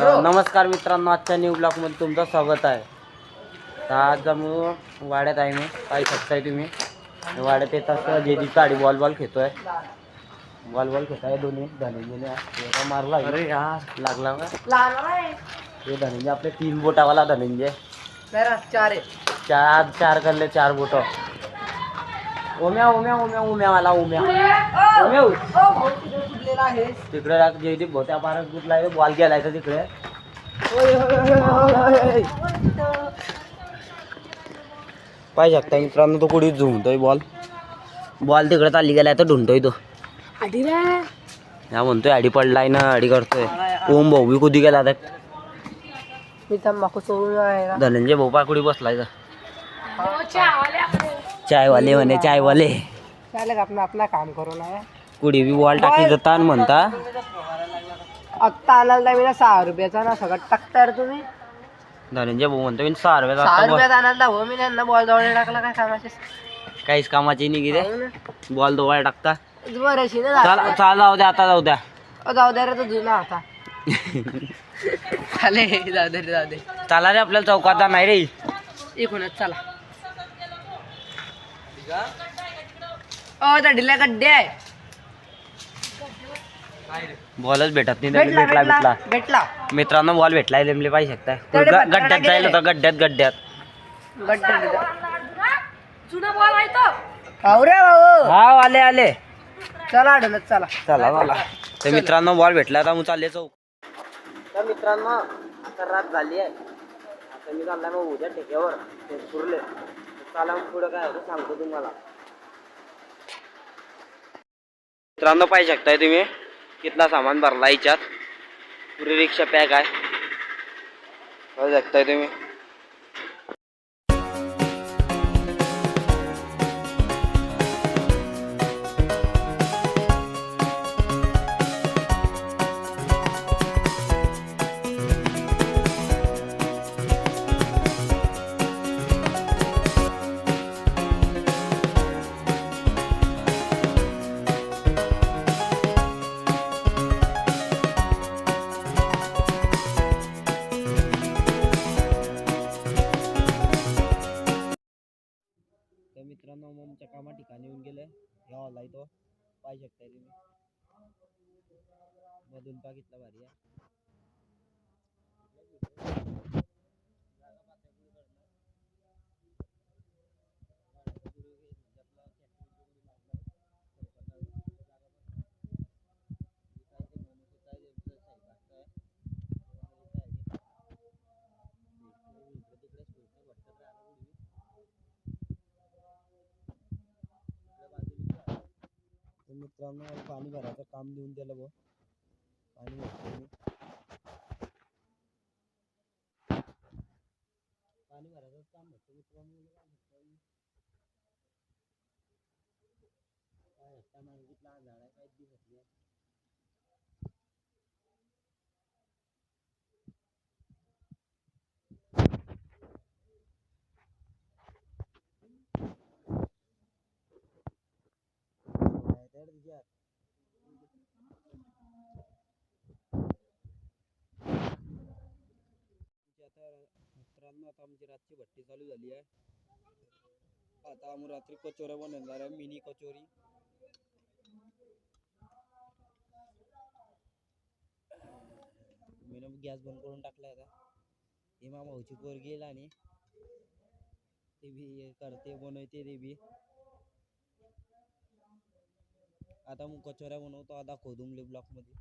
तर नमस्कार मित्रांनो आजच्या न्यू ब्लॉगमध्ये तुमचं स्वागत आहे. तर आज आम्ही वाड्यात आहे मी पाहू शकताय तुम्ही. वाड्यात येत असं जेजी गाडी बॉल बॉल खेळतोय. बॉल बॉल खेळताय दोन्ही धनंजयने मारला अरे लागला का? हे धनंजय आपले तीन बोटावाला धनंजय. चार चार चार करले चार बोट. ओम्या ओम्या ओम्या ओम्या ओम्या. सुटलेला आहे. तिकडे जयदीप भोत्या पारस गुटला बॉल गेलाय तर तिकडे. पाहिजे शकता मित्रांनो तो कुठे झुंकतोय बॉल? बॉल तिकडे चालली गेलाय तर ढुंडतोय तो. हा म्हणतोय आडी पडलाय ना आडी करतोय. ओम भाऊ बी कुदी गेला आता धनंजय भाऊ पा कुठे बसलाय का चायवाले म्हणे चायवाले. चालेल आपण आपला काम करू ना कुठे बी बॉल टाकी जाता आणि म्हणता. आत्ता आणाल मी ना सहा रुपयाचा ना सगळं टाकताय तुम्ही. धनंजय भाऊ म्हणतो मी सहा रुपयाचा सहा आता बॉल- रुपयात आणाल हो मी त्यांना बॉल जवळ टाकला काय कामाचे? काहीच कामाची नाही किती बॉल दोवाळ टाकता. बरेचशी ना चाल चाल जाऊ द्या आता जाऊ द्या. अ, जाऊ दे रे तो जुना आता. चाले जाऊ दे रे जाऊ दे. चाला रे आपल्याला चौकात नाही रे एकूणच चला. ढिल्या गड्डे आहे. बॉलच भेटत नाही भेटला भेटला भेटला भेटला. भेटला. मित्रांनो बॉल भेटलाय लिमले पाहिजे शकताय. ग- गड्ड्यात जायला गेले. होता गड्ड्यात गड्ड्यात. गड्डे भाऊ रे भाऊ. हा आले आले. चला चला. चला चला. तर मित्रांनो बॉल भेटला आता मग चालले चौक तर मित्रांनो आता रात झाली आहे. आता मी चाललाय मग उद्या ठेक्यावर पुरले चला मग पुढं काय होतं सांगतो तुम्हाला. मित्रांनो पाहिजे शकताय तुम्ही कितला सामान भरला याच्यात. पुरी रिक्षा पॅक आहे. पाहू शकताय तुम्ही. ठिकाणी येऊन गेले ह्या हॉल तो. पाहू शकताय तुम्ही. मधून बघितला भारी आहे. मित्रांनो मला पाणी भरायचं काम देऊन दिलं बघ. पाणी भरतो पाणी भरायचं काम भरतो मित्रांनो. काय काय मागितला झाडा काय भरता झाड आहे दिसत नाही काय तर तिच्यात आमची आता पूर्ण आता आमची रातची भट्टी चालू झाली आहे. आता आम्ही रात्री कचोऱ्या बनवणार आहे मिनी कचोरी. मी गॅस बंद करून टाकलाय आता. हे मा भाऊची पोर गेला आणि ते बी करते बनवते ते बी. आता मग कचोऱ्या बनवतो आता खोदुमले ब्लॉकमध्ये.